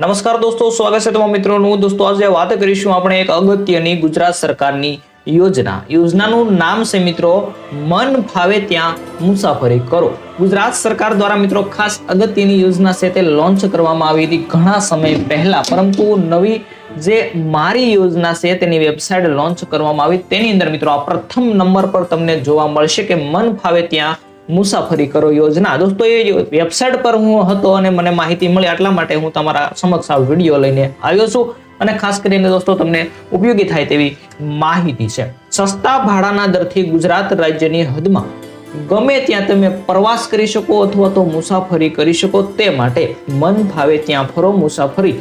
નમસ્કાર દોસ્તો, સ્વાગત છે તમામ મિત્રોનું. દોસ્તો, આજે વાત કરીશું આપણે એક અગત્યની ગુજરાત સરકારની યોજના. યોજનાનું નામ છે મિત્રો, મન ફાવે ત્યાં મુસાફરી કરો. ગુજરાત સરકાર દ્વારા મિત્રો ખાસ અગત્યની યોજના છે તે લોન્ચ કરવામાં આવી હતી ઘણા સમય પહેલા. પરંતુ નવી જે મારી યોજના છે તેની વેબસાઇટ લોન્ચ કરવામાં આવી. તેની અંદર મિત્રો આ પ્રથમ નંબર પર તમને જોવા મળશે કે મન ફાવે ત્યાં મુસાફરી કરો યોજના. દોસ્તો, એ વેબસાઇટ પર હું હતો અને મને માહિતી મળી એટલા માટે હું તમારા સમક્ષ આ વીડિયો લઈને આવ્યો છું. અને ખાસ કરીને દોસ્તો, તમને ઉપયોગી થાય તેવી માહિતી છે. સસ્તા ભાડાના દરથી ગુજરાત રાજ્યની હદમાં ગમે ત્યાં તમે પ્રવાસ કરી શકો અથવા તો મુસાફરી કરી શકો, તે માટે મન ફાવે ત્યાં ફરો, મુસાફરી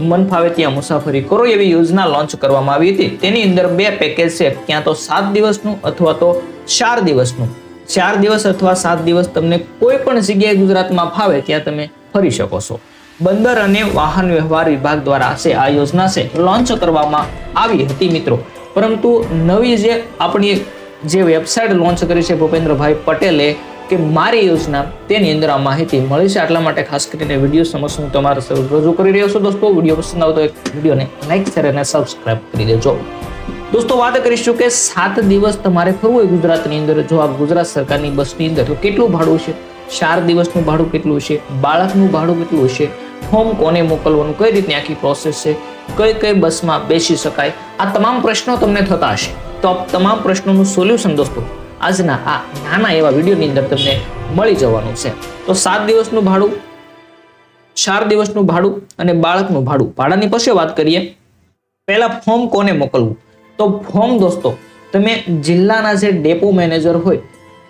મન ફાવે ત્યાં મુસાફરી કરો એવી યોજના લોન્ચ કરવામાં આવી હતી. તેની અંદર બે પેકેજ છે. ક્યાં તો સાત દિવસનું અથવા તો ચાર દિવસનું. ચાર દિવસ અથવા સાત દિવસ તમને કોઈ પણ જગ્યાએ ગુજરાતમાં ફાવે ત્યાં તમે ફરી શકો છો. બંદર અને વાહન વ્યવહાર વિભાગ દ્વારા છે, આ યોજના છે, લોન્ચ કરવામાં આવી હતી મિત્રો. પરંતુ નવી જે આપણી જે વેબસાઇટ લોન્ચ કરી છે ભૂપેન્દ્રભાઈ પટેલે કે મારી યોજના, તેની અંદર આ માહિતી મળી છે. એટલા માટે ખાસ કરીને વીડિયો સમક્ષ હું તમારા રજૂ કરી રહ્યો છું. દોસ્તો, વીડિયો પસંદ આવતો એક વિડીયોને લાઈક શેર અને સબસ્ક્રાઇબ કરી દેજો. દોસ્તો, વાત કરીશું કે સાત દિવસ તમારે ફરવું હોય ગુજરાતની અંદર. જો આ ગુજરાત સરકારની બસની અંદર, તો કેટલું ભાડું છે ચાર દિવસનું ભાડું કેટલું છે બાળકનું ભાડું કેટલું છે હોમ કોને મોકલવાનું? કઈ રીતની આખી પ્રોસેસ છે? કઈ કઈ બસમાં બેસી શકાય? આ તમામ પ્રશ્નો તમને થતા હશે. તો આ તમામ પ્રશ્નોનું સોલ્યુશન દોસ્તો, આજના આ નાના એવા વિડીયોની અંદર તમને મળી જવાનું છે. તો સાત દિવસનું ભાડું, ચાર દિવસનું ભાડું અને બાળકનું ભાડું. ભાડાની પછી વાત કરીએ. પહેલા ફોર્મ કોને મોકલવું? તો ફોર્મ દોસ્તો, તમે જિલ્લાના જે ડેપો મેનેજર હોય,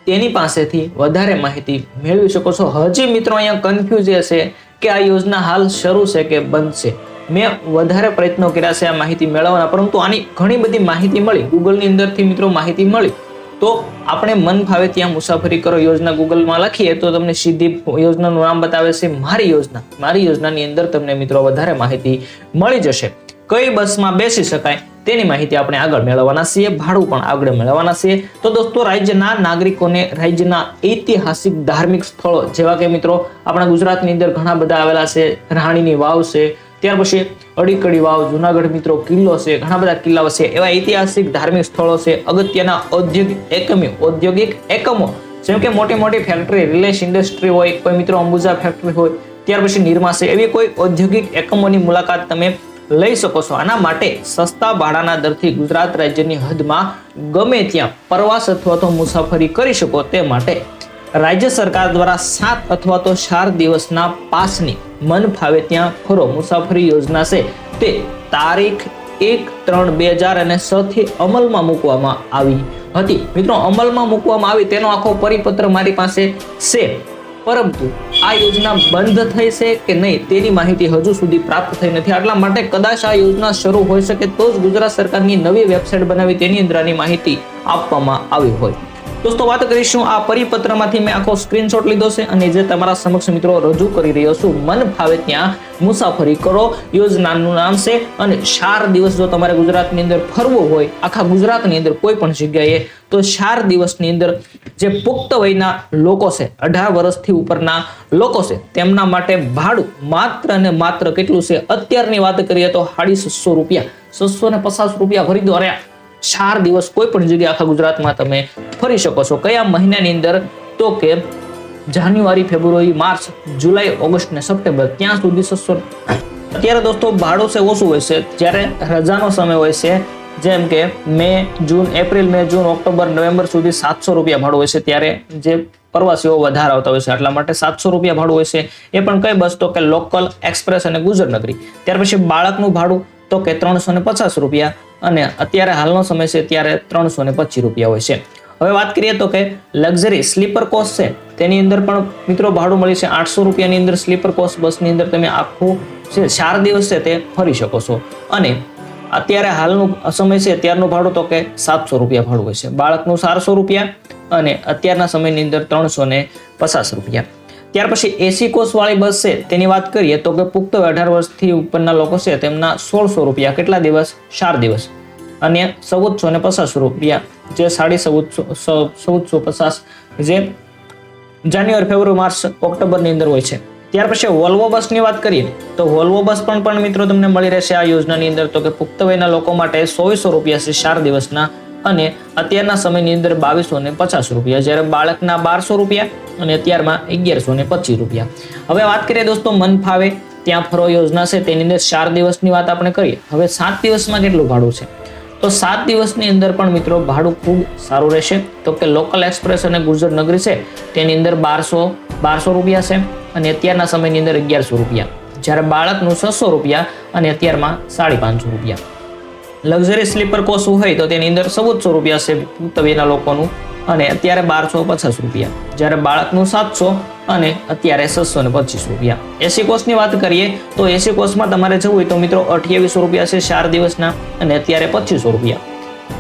તેની પાસેથી વધારે માહિતી મેળવી શકો છો. હજી મિત્રો અહીંયા કન્ફ્યુઝ હશે કે આ યોજના હાલ શરૂ છે કે બંધ છે. મેં વધારે પ્રયત્નો કર્યા છે આ માહિતી મેળવવાના, પરંતુ આની ઘણી બધી માહિતી મળી. ગૂગલની અંદરથી મિત્રો માહિતી મળી. તો આપણે મન ફાવે ત્યાં મુસાફરી કરો યોજના ગૂગલમાં લખીએ, તો તમને સીધી યોજનાનું નામ બતાવે છે, મારી યોજના. મારી યોજનાની અંદર તમને મિત્રો વધારે માહિતી મળી જશે. કઈ બસમાં બેસી શકાય? તેની માહિતી આપણે આગળ મેળવવાના છીએ. ભાડું પણ આગળ મેળવવાના છીએ. તો દોસ્તો, રાજ્યના નાગરિકોને રાજ્યના ઐતિહાસિક ધાર્મિક સ્થળો, જેવા કે મિત્રો, આપણા ગુજરાતની અંદર ઘણા બધા આવેલા છે. રાણીની વાવ છે. ત્યાર પછી અડીકડી વાવ, જુનાગઢ મિત્રો, કિલ્લો છે. ઘણા બધા કિલ્લાઓ છે. એવા ઐતિહાસિક ધાર્મિક સ્થળો છે. અગત્યના ઔદ્યોગિક એકમી, ઔદ્યોગિક એકમો. જેમ કે મોટી મોટી ફેક્ટરી રિલાયન્સ ઇન્ડસ્ટ્રી હોય, કોઈ મિત્રો અંબુજા ફેક્ટરી હોય. ત્યાર પછી નિરમા એવી કોઈ ઔદ્યોગિક એકમોની મુલાકાત તમે લઈ શકો છો. આના માટે સસ્તા ભાડાના દરથી ગુજરાત રાજ્યની હદમાં ગમે ત્યાં પ્રવાસ અથવા તો મુસાફરી કરી શકો તે માટે રાજ્ય સરકાર દ્વારા સાત અથવા તો ચાર દિવસના પાસની મન ફાવે ત્યાં ફરો. મુસાફરી યોજના છે તે તારીખ એક ત્રણ બે હજાર અને છ થી અમલમાં મૂકવામાં આવી હતી. મિત્રો, અમલમાં મૂકવામાં આવી તેનો આખો પરિપત્ર મારી પાસે છે. પરંતુ આ યોજના બંધ થઈ છે કે નહીં તેની માહિતી હજુ સુધી પ્રાપ્ત થઈ નથી. આટલા માટે કદાચ આ યોજના શરૂ હોઈ શકે તો જ ગુજરાત સરકારની નવી વેબસાઇટ બનાવી તેની અંદર માહિતી આપવામાં આવી હોય. દોસ્તો, વાત કરીશું આ પરિપત્રમાંથી. મેં આખો સ્ક્રીનશોટ લીધો છે અને જે તમારા સમક્ષ મિત્રો રજૂ કરી રહ્યો છું, મન ફાવે ત્યાં મુસાફરી કરો. યોજનાનું નામ છે અને ચાર દિવસ જો તમારે ગુજરાતની અંદર ફરવું હોય, આખા ગુજરાતની અંદર કોઈ પણ જગ્યાએ, તો ચાર દિવસની અંદર જે પુખ્ત વયના લોકો છે, અઢાર વર્ષથી ઉપરના લોકો છે, તેમના માટે ભાડું માત્ર અને માત્ર કેટલું છે? અત્યારની વાત કરીએ તો સાડી છસો રૂપિયા. છસો ને પચાસ રૂપિયા ભરી દો અરે ચાર દિવસ કોઈ પણ જગ્યાએ આખા ગુજરાતમાં તમે ફરી શકો છો. કયા મહિનાની અંદર? તો કે જાન્યુઆરી, ફેબ્રુઆરી, માર્ચ, જુલાઈ, ઓગસ્ટ ને સપ્ટેમ્બર, ત્યાં સુધી સસ્તો અત્યારે દોસ્તો ભાડું છે ઓછું હોય છે. જ્યારે રજાનો સમય હોય છે, જેમ કે મે, જૂન, એપ્રિલ, મે, જૂન, ઓક્ટોબર, નવેમ્બર સુધી સાતસો રૂપિયા ભાડું હોય છે. ત્યારે જે પ્રવાસીઓ વધારે આવતા હોય છે, એટલા માટે સાતસો રૂપિયા ભાડું હોય છે. એ પણ કઈ બસ તો કે લોકલ, એક્સપ્રેસ અને ગુજરનગરી. ત્યાર પછી બાળકનું ભાડું તો કે ત્રણસો ને પચાસ રૂપિયા. અને અત્યારે હાલનો સમય છે ત્યારે ત્રણસો ને પચીસ રૂપિયા હોય છે. હવે વાત કરીએ તો કે લક્ઝરી સ્લીપર કોચ છે, તેની અંદર પણ મિત્રો ભાડું મળી છે આઠસો રૂપિયાની અંદર સ્લીપર કોચ બસની અંદર તમે આખું છે ચાર દિવસ છે તે ફરી શકો છો. અને અત્યારે હાલનું સમય છે ત્યારનું ભાડું તો કે સાતસો રૂપિયા ભાડું હોય છે. બાળકનું ચારસો રૂપિયા અને અત્યારના સમયની અંદર ત્રણસો ને પચાસ રૂપિયા. ત્યાર પછી એસી કોચ વાળી બસ છે, તેની વાત કરીએ તો કે પુખ્ત અઢાર વર્ષથી ઉપરના લોકો છે, તેમના સોળસો રૂપિયા, કેટલા દિવસ? ચાર દિવસ. અને ચૌદસો ને પચાસ રૂપિયા, જે સાડી ચૌદસો ચૌદસો પચાસ, જે જાન્યુઆરી, ફેબ્રુઆરી, માર્ચ, ઓક્ટોબરની અંદર હોય છે. ત્યાર પછી વોલ્વો બસની વાત કરીએ તો વોલ્વો બસ પણ પણ મિત્રો તમને મળી રહેશે આ યોજનાની અંદર, તો કે પુખ્ત વયના લોકો માટે ચોવીસો રૂપિયા છે, ચાર દિવસના અને અત્યારના સમયની અંદર બાવીસો ને પચાસ રૂપિયા, જ્યારે બાળકના બારસો રૂપિયા અને અત્યારમાં અગિયારસો ને પચીસ રૂપિયા. હવે વાત કરીએ દોસ્તો, મન ફાવે, ત્યાં ફરો યોજના છે, તેની અંદર ચાર દિવસની વાત આપણે કરીએ. હવે સાત દિવસમાં કેટલું ભાડું છે? તો સાત દિવસની અંદર પણ મિત્રો ભાડું ખૂબ સારું રહેશે. તો કે લોકલ એક્સપ્રેસ અને ગુર્જર નગરી છે, તેની અંદર બારસો બારસો રૂપિયા છે અને અત્યારના સમયની અંદર અગિયારસો રૂપિયા. જ્યારે બાળકનું છસો રૂપિયા અને અત્યારમાં સાડી પાંચસો રૂપિયા. લક્ઝરી સ્લીપર કોચ હોય તો તેની અંદર ચૌદસો રૂપિયા છે પુખ્ત લોકોનું. અને અત્યારે બારસો પચાસ રૂપિયા. જ્યારે બાળકનું સાતસો અને અત્યારે છસો ને પચીસ રૂપિયા. એસી કોર્સની વાત કરીએ તો એસી કોર્સમાં તમારે જવું હોય તો મિત્રો અઠ્યાવીસો રૂપિયા છે ચાર દિવસના અને અત્યારે પચીસો રૂપિયા.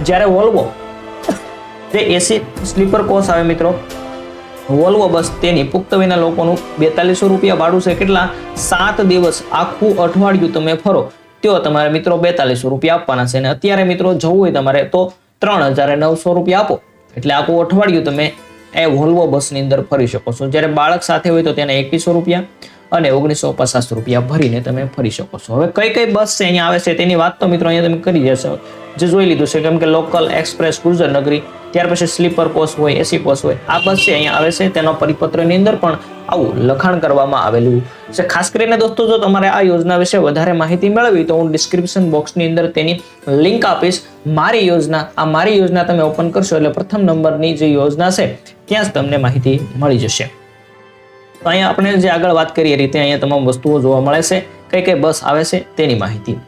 જ્યારે વોલ્વો જે એસી સ્લીપર કોચ આવે મિત્રો વોલ્વો બસ તેની પુખ્ત વિના લોકોનું બેતાલીસો રૂપિયા ભાડું છે. કેટલા? સાત દિવસ આખું અઠવાડિયું તમે ફરો. તો તમારે મિત્રો બેતાલીસો રૂપિયા આપવાના છે અને અત્યારે મિત્રો જવું હોય તમારે તો ત્રણ હજાર નવસો રૂપિયા આપો. એટલે આખું અઠવાડિયું તમે એ વોલ્વો બસની અંદર ફરી શકો છો. જ્યારે બાળક સાથે હોય તો તેને એકવીસો રૂપિયા અને ઓગણીસો પચાસ રૂપિયા ભરીને તમે ફરી શકો છો. હવે કઈ કઈ બસ છે અહીંયા આવે છે તેની વાત તો મિત્રો અહીંયા તમે કરી જશો જે જોઈ લીધું છે, કેમ કે લોકલ એક્સપ્રેસ ગુર્જર નગરી, ત્યાર પછી સ્લીપર કોચ હોય, એસી કોચ હોય, આ બસ છે અહીંયા આવે છે તેના પરિપત્રની અંદર પણ આવું લખાણ કરવામાં આવેલું છે. ખાસ કરીને દોસ્તો, જો તમારે આ યોજના વિશે વધારે માહિતી મેળવી તો હું ડિસ્ક્રિપ્શન બોક્સની અંદર તેની લિંક આપીશ. મારી યોજના, આ મારી યોજના તમે ઓપન કરશો એટલે પ્રથમ નંબરની જે યોજના છે, ત્યાં જ તમને માહિતી મળી જશે. તો અહીંયા આપણે જે આગળ વાત કરીએ રીતે અહીંયા તમામ વસ્તુઓ જોવા મળે છે. કઈ કઈ બસ આવે છે તેની માહિતી.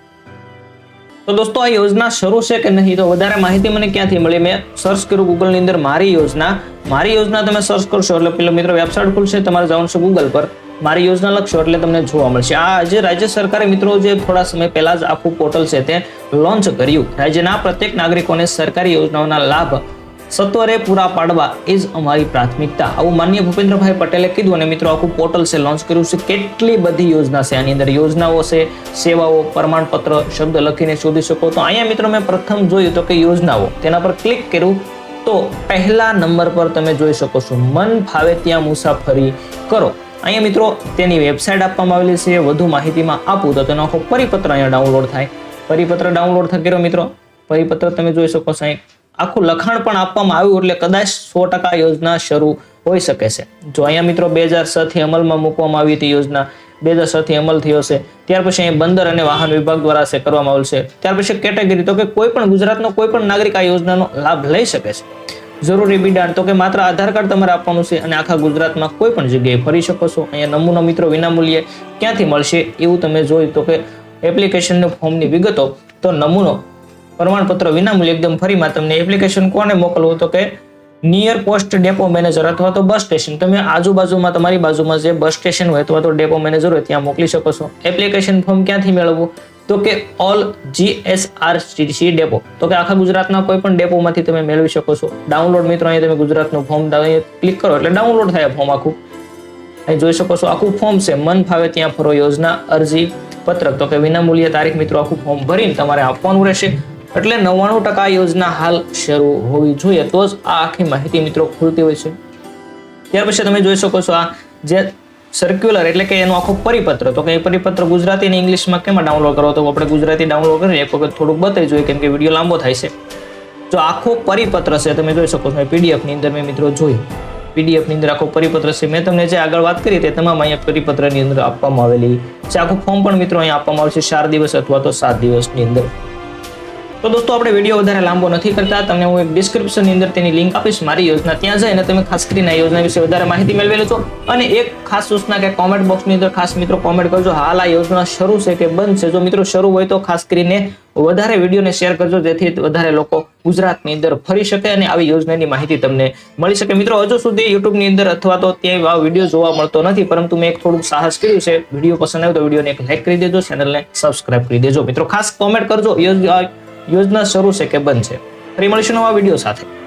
તો દોસ્તો, આ યોજના શરૂ છે કે નહીં તો વધારે માહિતી મને ક્યાંથી મળી? મેં સર્ચ કર્યું ગૂગલની અંદર મારી યોજના. મારી યોજના તમે સર્ચ કરશો એટલે પેલો મિત્રો વેબસાઇટ ખુલશે, તમારે જવાનું છે ગૂગલ પર. મારી યોજના લખશો એટલે તમને જોવા મળશે. આ જે રાજ્ય સરકારે મિત્રો જે થોડા સમય પહેલા જ આખું પોર્ટલ છે તે લોન્ચ કર્યું. રાજ્યના પ્રત્યેક નાગરિકોને સરકારી યોજનાઓના લાભ સત્વરે પૂરા પાડવા એ જ અમારી પ્રાથમિકતા. આવું માન્ય ભૂપેન્દ્રભાઈ પટેલે કીધું અને મિત્રો આખું પોર્ટલ છે લોન્ચ કર્યું છે. કેટલી બધી યોજના છે આની અંદર? યોજનાઓ છે, સેવાઓ, પ્રમાણપત્ર, શબ્દ લખીને શોધી શકો. તો અહીંયા મિત્રો મેં પ્રથમ જોયું તો કે યોજનાઓ. તેના પર ક્લિક કર્યું તો પહેલા નંબર પર તમે જોઈ શકો છો. મન ફાવે ત્યાં મુસાફરી કરો. અહીંયા મિત્રો તેની વેબસાઇટ આપવામાં આવેલી છે. વધુ માહિતીમાં આપું તો તેનો આખો પરિપત્ર અહીંયા ડાઉનલોડ થાય. પરિપત્ર ડાઉનલોડ કર્યો મિત્રો? પરિપત્ર તમે જોઈ શકો અહીં. આખું લખાણ પણ આપવામાં આવ્યું એટલે કદાચ સો ટકા યોજના શરૂ હોઈ શકે છે. જો અહીંયા મિત્રો બે હજાર છથી અમલમાં મૂકવામાં આવી હતી યોજના, બે હજાર છથી અમલ થયો છે, ત્યાર પછી અહીં બંદર અને વાહન વિભાગ દ્વારા છે કરવામાં આવશે. ત્યાર પછી કેટેગરી, તો કે કોઈ પણ ગુજરાતનો કોઈ પણ નાગરિક આ યોજનાનો લાભ લઈ શકે છે. જરૂરી બિડાણ, તો કે માત્ર આધાર કાર્ડ તમારે આપવાનું છે અને આખા ગુજરાતમાં કોઈ પણ જગ્યાએ ફરી શકો છો. અહીંયા નમૂનો મિત્રો વિનામૂલ્યે ક્યાંથી મળશે એવું તમે જોઈ, તો કે એપ્લિકેશનનું ફોર્મની વિગતો, તો નમૂનો પ્રમાણપત્ર વિનામૂલ્ય એકદમ ફરીમાં તમને એપ્લિકેશન કોને મોકલવું તો કે નિયર પોસ્ટ ડેપો મેનેજર અથવા તો બસ સ્ટેશન તમે આજુબાજુમાં તમારી બાજુમાં જે બસ સ્ટેશન હોય અથવા તો ડેપો મેનેજર હોય ત્યાં મોકલી શકો છો. એપ્લિકેશન ફોર્મ ક્યાંથી મેળવવું? તો કે ઓલ જીએસઆરટીસી ડેપો તો કે આખા ગુજરાતના કોઈ પણ ડેપોમાંથી તમે મેળવી શકો છો. ડાઉનલોડ મિત્રો, અહીંયા તમે ગુજરાતનું ફોર્મ ક્લિક કરો એટલે ડાઉનલોડ થાય ફોર્મ આખું. અહીં જોઈ શકો છો આખું ફોર્મ છે. મન ફાવે ત્યાં ફરો યોજના, અરજી, પત્રક. તો કે વિનામૂલ્ય તારીખ મિત્રો આખું ફોર્મ ભરીને તમારે આપવાનું રહેશે. એટલે નવ્વાણું ટકા યોજના હાલ શરૂ હોવી જોઈએ. તો જ આ આખી માહિતી મિત્રો ખુલતી હોય છે. ત્યાર પછી તમે જોઈ શકો છો આ જે સર્ક્યુલર એટલે કે એનો આખો પરિપત્ર. તો કે એ પરિપત્ર ગુજરાતી અને ઇંગ્લિશમાં કેમ ડાઉનલોડ કરો? તો આપણે ગુજરાતી ડાઉનલોડ કરીએ. એક વખત થોડુંક બતાવી જોઈએ, કેમ કે વીડિયો લાંબો થાય છે. જો આખો પરિપત્ર છે, તમે જોઈ શકો છો પીડીએફની અંદર મેં મિત્રો જોયું. પીડીએફની અંદર આખો પરિપત્ર છે. મેં તમને જે આગળ વાત કરી તે તમામ અહીંયા પરિપત્રની અંદર આપવામાં આવેલી છે. આખું ફોર્મ પણ મિત્રો અહીંયા આપવામાં આવે છે. ચાર દિવસ અથવા તો સાત દિવસની અંદર. તો દોસ્તો, આપણે વીડિયો વધારે લાંબો નથી કરતા. તમને હું એક ડિસ્ક્રિપ્શનની અંદર તેની લિંક આપીશ. મારી યોજના ત્યાં જઈને તમે ખાસ કરીને આ યોજના વિશે વધારે માહિતી મેળવી લેજો અને એક ખાસ સૂચના કે કોમેન્ટ બોક્સની અંદર ખાસ મિત્રો કોમેન્ટ કરજો. હાલ આ યોજના શરૂ છે કે બંધ છે. જો મિત્રો શરૂ હોય તો ખાસ કરીને વધારે વિડીયોને શેર કરજો, જેથી વધારે લોકો ગુજરાતની અંદર ફરી શકે અને આવી યોજનાની માહિતી તમને મળી શકે. મિત્રો, હજુ સુધી યુટ્યુબની અંદર અથવા તો ત્યાં આ વીડિયો જોવા મળતો નથી, પરંતુ મેં એક થોડુંક સાહસ કર્યું છે. વીડિયો પસંદ આવ્યો તો વિડીયોને એક લાઈક કરી દેજો ચેનલને સબસ્ક્રાઇબ કરી દેજો. મિત્રો, ખાસ કોમેન્ટ કરજો. યોજના યોજના શરૂ છે કે બંધ છે. ફરી મળીશું નવા વીડિયો સાથે.